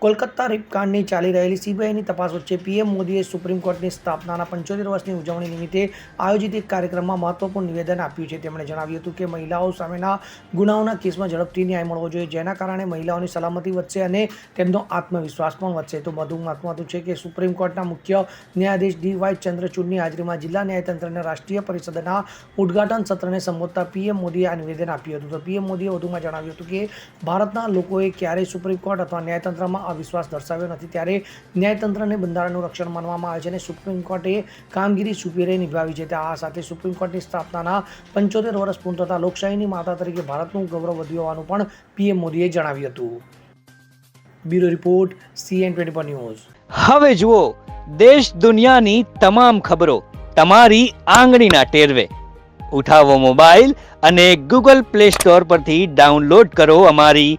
કોલકાતા રેપકાંડની ચાલી રહેલી સીબીઆઈની તપાસ વચ્ચે પીએમ મોદીએ સુપ્રીમ કોર્ટની સ્થાપનાના પંચોતેર વર્ષની ઉજવણી નિમિત્તે આયોજિત એક કાર્યક્રમમાં મહત્વપૂર્ણ નિવેદન આપ્યું છે. તેમણે જણાવ્યું હતું કે મહિલાઓ સામેના ગુનાઓના કેસમાં ઝડપથી ન્યાય મળવો જોઈએ, જેના કારણે મહિલાઓની સલામતી વધશે અને તેમનો આત્મવિશ્વાસ પણ વધશે. તો વધુ મહત્વનું છે કે સુપ્રીમ કોર્ટના મુખ્ય ન્યાયાધીશ ડી વાય ચંદ્રચૂડની હાજરીમાં જિલ્લા ન્યાયતંત્રના રાષ્ટ્રીય પરિષદના ઉદ્ઘાટન સત્રને સંબોધતા પીએમ મોદીએ આ નિવેદન આપ્યું હતું. તો પીએમ મોદીએ વધુમાં જણાવ્યું હતું કે ભારતના લોકોએ ક્યારેય સુપ્રીમ કોર્ટ અથવા ન્યાયતંત્રમાં અવિશ્વાસ દર્શાવ્યો નથી. ત્યારે ન્યાયતંત્રને બંધારણનું રક્ષણ માનવામાં આવે છે અને સુપ્રીમ કોર્ટે કામગીરી સુપીરે નિભાવી છે. આ સાથે સુપ્રીમ કોર્ટની સ્થાપનાના પંચોતેર વર્ષ પૂર્ણ થતાં લોકશાહીની માતા તરીકે ભારતનું ગૌરવ વધ્યું હોવાનું પણ પીએમ મોદીએ જણાવ્યું હતું. Bureau report, CN twenty news. હવે જુઓ, દેશ દુનિયાની તમામ ખબરો તમારી આંગળીના ટેરવે. ઉઠાવો મોબાઈલ અને ગૂગલ પ્લે સ્ટોર પરથી ડાઉનલોડ કરો અમારી